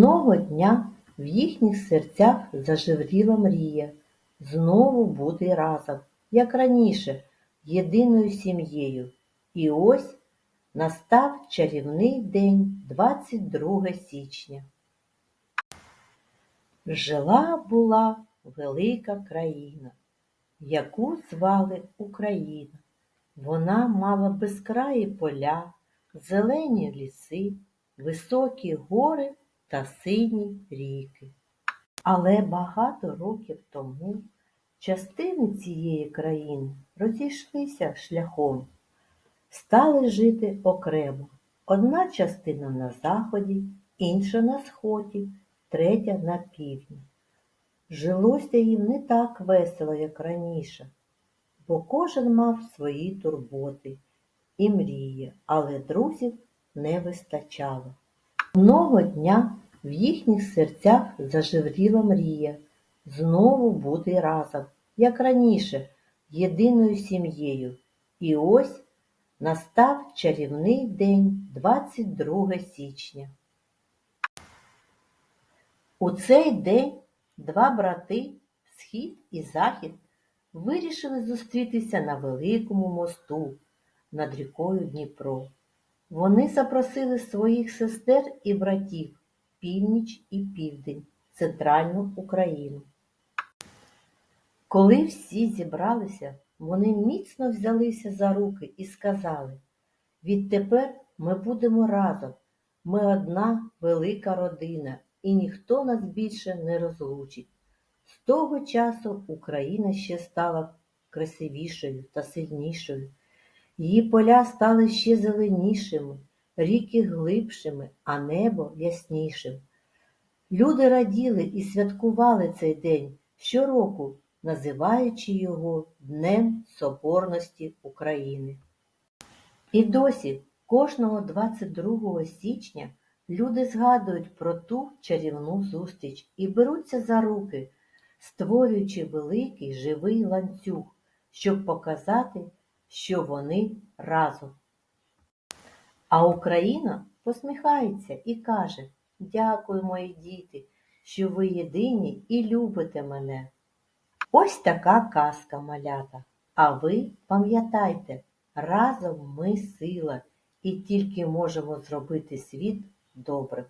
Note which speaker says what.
Speaker 1: Одного дня в їхніх серцях зажевріла мрія знову бути разом, як раніше, єдиною сім'єю. І ось настав чарівний день 22 січня. Жила була велика країна, яку звали Україна. Вона мала безкраї поля, зелені ліси, високі гори та сині ріки. Але багато років тому частини цієї країни розійшлися шляхом, стали жити окремо. Одна частина на заході, інша на сході, третя на півдні. Жилося їм не так весело, як раніше, бо кожен мав свої турботи і мрії, але друзів не вистачало. Одного дня в їхніх серцях зажевріла мрія знову бути разом, як раніше, єдиною сім'єю. І ось настав чарівний день 22 січня. У цей день два брати, схід і захід, вирішили зустрітися на великому мосту над рікою Дніпро. Вони запросили своїх сестер і братів північ і південь, центральну Україну. Коли всі зібралися, вони міцно взялися за руки і сказали Відтепер ми будемо разом, ми одна велика родина, і ніхто нас більше не розлучить. З того часу Україна ще стала красивішою та сильнішою. Її поля стали ще зеленішими, ріки глибшими, а небо яснішим. Люди раділи і святкували цей день щороку, називаючи його Днем Соборності України. І досі кожного 22 січня люди згадують про ту чарівну зустріч і беруться за руки, створюючи великий живий ланцюг, щоб показати, що вони разом. А Україна посміхається і каже Дякую, мої діти, що ви єдині і любите мене. Ось така казка малята. А ви пам'ятайте, разом ми сила і тільки можемо зробити світ добрим.